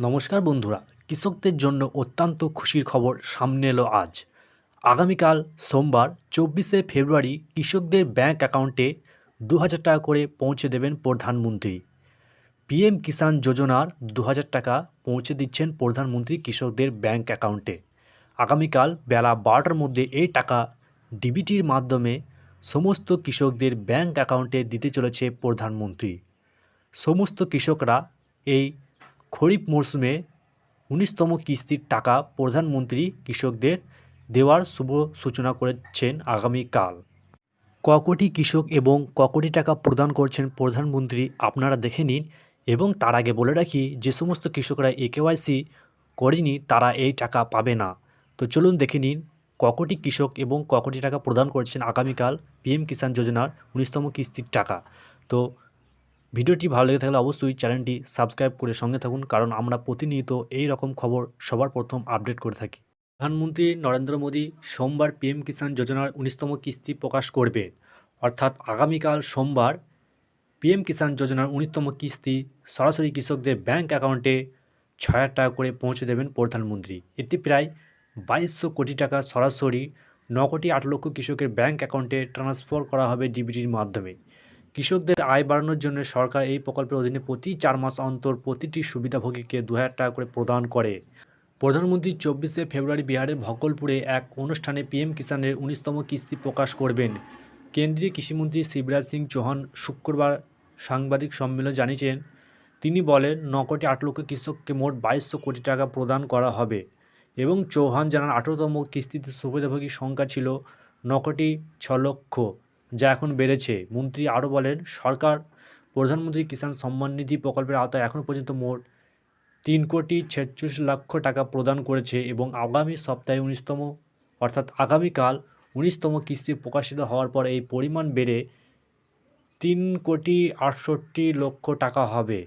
নমস্কার বন্ধুরা, কৃষকদের জন্য অত্যন্ত খুশির খবর সামনে এলো আজ। আগামীকাল সোমবার, চব্বিশে ফেব্রুয়ারি কৃষকদের ব্যাংক অ্যাকাউন্টে দু হাজার টাকা করে পৌঁছে দেবেন প্রধানমন্ত্রী। পিএম কিষাণ যোজনার দু হাজার টাকা পৌঁছে দিচ্ছেন প্রধানমন্ত্রী কৃষকদের ব্যাংক অ্যাকাউন্টে। আগামীকাল বেলা বারোটার মধ্যে এই টাকা ডিবিটির মাধ্যমে সমস্ত কৃষকদের ব্যাংক অ্যাকাউন্টে দিতে চলেছে প্রধানমন্ত্রী। সমস্ত কৃষকরা এই খরিফ মরশুমে উনিশতম কিস্তির টাকা প্রধানমন্ত্রী কৃষকদের দেওয়ার শুভ সূচনা করেছেন আগামীকাল। ক কোটি কৃষক এবং ক কোটি টাকা প্রদান করছেন প্রধানমন্ত্রী, আপনারা দেখে নিন এবং তার আগে বলে রাখি, যে সমস্ত কৃষকরা এ কেওয়াইসি করেনি, তারা এই টাকা পাবে না। তো চলুন দেখে নিন, ক কোটি কৃষক এবং ক কোটি টাকা প্রদান করছেন আগামীকাল পিএম কিষাণ যোজনার উনিশতম কিস্তির টাকা। তো ভিডিওটি ভালো লেগে থাকলে অবশ্যই চ্যানেলটি সাবস্ক্রাইব করে সঙ্গে থাকুন, কারণ আমরা প্রতিনিয়ত এই রকম খবর সবার প্রথম আপডেট করে থাকি। প্রধানমন্ত্রী নরেন্দ্র মোদী সোমবার পিএম কিষাণ যোজনার উনিশতম কিস্তি প্রকাশ করবে। অর্থাৎ আগামীকাল সোমবার পিএম কিষাণ যোজনার উনিশতম কিস্তি সরাসরি কৃষকদের ব্যাংক অ্যাকাউন্টে ছয় হাজার টাকা করে পৌঁছে দেবেন প্রধানমন্ত্রী। এতে প্রায় বাইশশো কোটি টাকা সরাসরি ন কোটি আট লক্ষ কৃষকের ব্যাংক অ্যাকাউন্টে ট্রান্সফার করা হবে ডিবিটির মাধ্যমে। কৃষকদের আয় বাড়ানোর জন্য সরকার এই প্রকল্পের অধীনে প্রতি চার মাস অন্তর প্রতিটি সুবিধাভোগীকে দু হাজার টাকা করে প্রদান করে। প্রধানমন্ত্রী চব্বিশে ফেব্রুয়ারি বিহারের ভকলপুরে এক অনুষ্ঠানে পিএম কিষাণের উনিশতম কিস্তি প্রকাশ করবেন। কেন্দ্রীয় কৃষিমন্ত্রী শিবরাজ সিং চৌহান শুক্রবার সাংবাদিক সম্মেলন জানিয়েছেন, তিনি বলেন, ন কোটি আট লক্ষ কৃষককে মোট বাইশশো কোটি টাকা প্রদান করা হবে এবং চৌহান জানান, আঠেরোতম কিস্তিতে সুবিধাভোগীর সংখ্যা ছিল ন কোটি ছ লক্ষ। যা এখন বেড়েছে। মন্ত্রী আরও বলেন, সরকার, প্রধানমন্ত্রী কিষাণ সম্মান নিধি প্রকল্পের আওতায় এখনও পর্যন্ত মোট তিন কোটি ছেচল্লিশ লক্ষ টাকা প্রদান করেছে এবং আগামী সপ্তাহে উনিশতম, অর্থাৎ আগামীকাল উনিশতম কিস্তি প্রকাশিত হওয়ার পর এই পরিমাণ বেড়ে তিন কোটি আটষট্টি লক্ষ টাকা হবে।